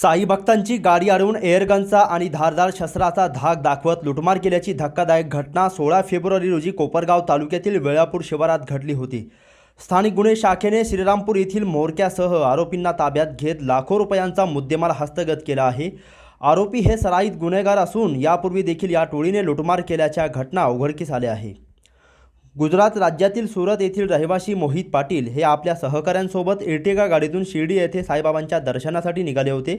साई भक्तांची गाडी अडवून एअरगनचा आणि धारदार शस्त्राचा धाक दाखवत लुटमार केल्याची धक्कादायक घटना सोळा फेब्रुवारी रोजी कोपरगाव तालुक्यातील वेळापूर शिवारात घडली होती. स्थानिक गुन्हे शाखेने श्रीरामपूर येथील मोरक्यासह आरोपींना ताब्यात घेत लाखो रुपयांचा मुद्देमाल हस्तगत केला आहे. आरोपी हे सराईत गुन्हेगार असून यापूर्वी देखील या टोळीने लुटमार केल्याच्या घटना उघडकीस आल्या आहे. गुजरात राज्यातील सुरत येथील रहिवासी मोहित पाटील हे आपल्या सहकाऱ्यांसोबत इर्टेगा गाडीतून शिर्डी येथे साईबाबांच्या दर्शनासाठी निघाले होते.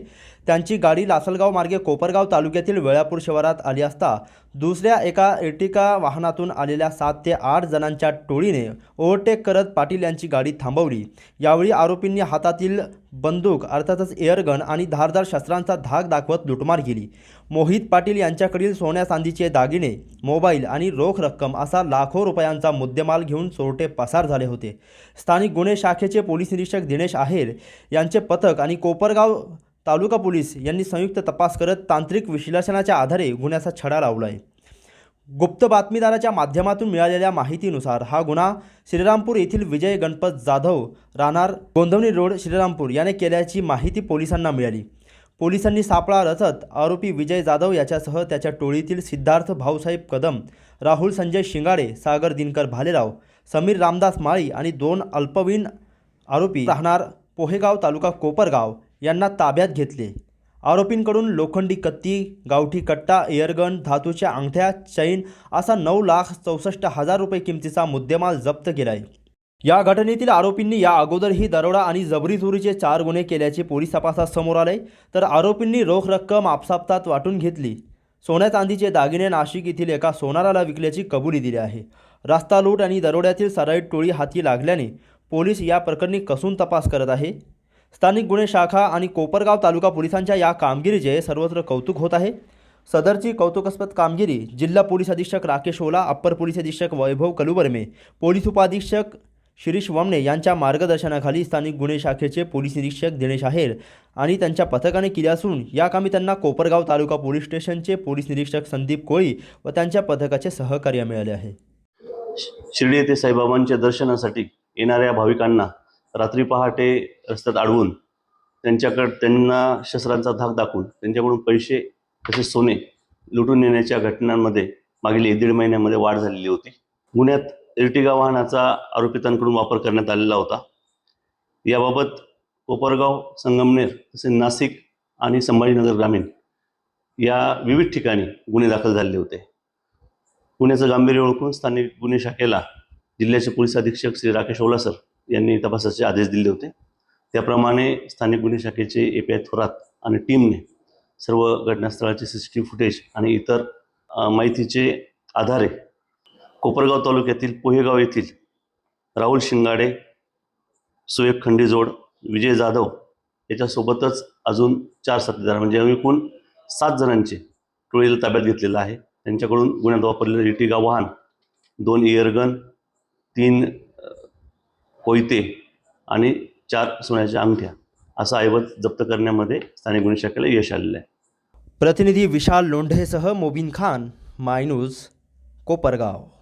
त्यांची गाडी लासलगाव मार्गे कोपरगाव तालुक्यातील वेळापूर शहरात आली असता दुसऱ्या एका एर्टिका वाहनातून आलेल्या सात ते आठ जणांच्या टोळीने ओव्हरटेक करत पाटील यांची गाडी थांबवली. यावेळी आरोपींनी हातातील बंदूक अर्थातच एअरगन आणि धारदार शस्त्रांचा धाक दाखवत लुटमार केली. मोहित पाटील यांच्याकडील सोन्या चांदीचे दागिने मोबाईल आणि रोख रक्कम असा लाखो रुपयांचा मुद्देमाल घेऊन चोरटे पसार झाले होते. स्थानिक गुन्हे शाखेचे पोलीस निरीक्षक दिनेश आहेर यांचे पथक आणि कोपरगाव तालुका पोलीस यांनी संयुक्त तपास करत तांत्रिक विश्लेषणाच्या आधारे गुन्ह्याचा छडा लावला आहे गुप्त बातमीदाराच्या माध्यमातून मिळालेल्या माहितीनुसार हा गुन्हा श्रीरामपूर येथील विजय गणपत जाधव राहणार गोंधवणी रोड श्रीरामपूर याने केल्याची माहिती पोलिसांना मिळाली. पोलिसांनी सापळा रचत आरोपी विजय जाधव याच्यासह त्याच्या टोळीतील सिद्धार्थ भाऊसाहेब कदम राहुल संजय शिंगाडे सागर दिनकर भालेराव समीर रामदास माळी आणि दोन अल्पवयीन आरोपी राहणार पोहेगाव तालुका कोपरगाव यांना ताब्यात घेतले. आरोपींकडून लोखंडी कत्ती गावठी कट्टा एअरगन धातूच्या अंगठ्या चैन असा नऊ लाख चौसष्ट हजार रुपये किमतीचा मुद्देमाल जप्त केला आहे या घटनेतील आरोपींनी या अगोदरही दरोडा आणि जबरी चोरीचे चार गुन्हे केल्याचे पोलीस तपासात समोर आले तर आरोपींनी रोख रक्कम आपसापतात वाटून घेतली. सोन्या चांदीचे दागिने नाशिक येथील एका सोनाराला विकल्याची कबुली दिली आहे. रस्ता लूट आणि दरोड्यातील सराईट टोळी हाती लागल्याने पोलीस या प्रकरणी कसून तपास करत आहे? स्थानिक गुन्हे शाखा आणि कोपरगाव तालुका पोलिसांच्या या कामगिरीचे सर्वत्र कौतुक होत आहे. सदरची कौतुकास्पद कामगिरी जिल्हा पोलीस अधीक्षक राकेश ओला अप्पर पोलीस अधीक्षक वैभव कलुबर्मे पोलीस उपाधीक्षक शिरीष वमने यांच्या मार्गदर्शनाखाली स्थानिक गुन्हे शाखेचे पोलीस निरीक्षक दिनेश आहेर आणि त्यांच्या पथकाने केले असून या कामी त्यांना कोपरगाव तालुका पोलीस स्टेशनचे पोलीस निरीक्षक संदीप कोळी व त्यांच्या पथकाचे सहकार्य मिळाले आहे. शिर्डी येथे साईबाबांच्या दर्शनासाठी येणाऱ्या भाविकांना रात्री पहाटे रस्त्यात अडवून त्यांच्याकडे त्यांना शस्त्रांचा धाक दाखवून त्यांच्याकडून पैसे तसेच सोने लुटून नेण्याच्या घटनांमध्ये मागील एक दीड महिन्यामध्ये वाढ झालेली होती. गुन्ह्यात इर्टिगा वाहनाचा आरोपितांकडून वापर करण्यात आलेला होता. याबाबत कोपरगाव संगमनेर तसेच नाशिक आणि संभाजीनगर ग्रामीण या विविध ठिकाणी गुन्हे दाखल झालेले होते. गुन्ह्याचं गांभीर्य ओळखून स्थानिक गुन्हे शाखेला जिल्ह्याचे पोलीस अधीक्षक श्री राकेश ओलासर यांनी तपासाचे आदेश दिले होते. त्याप्रमाणे स्थानिक गुन्हे शाखेचे ए पी आय थोरात आणि टीमने सर्व घटनास्थळाचे C C T V footage आणि इतर माहितीचे आधारे कोपरगाव तालुक्यातील पोहेगाव येथील राहुल शिंगाडे सुयोग खंडीजोड विजय जाधव याच्यासोबतच अजून चार साथीदार म्हणजे एकूण सात जणांचे टोळीला ताब्यात घेतलेलं आहे. त्यांच्याकडून गुन्ह्यात वापरलेलं इटिगा वाहन दोन इयरगन तीन कोयते आणि चार सोन्याच्या अंगठ्या असा ऐवज जप्त करण्यामध्ये स्थानिक गुन्हे शाखेला यश आलेलं आहे. प्रतिनिधी विशाल लोंढेसह मोबिन खान मायनूज कोपरगाव.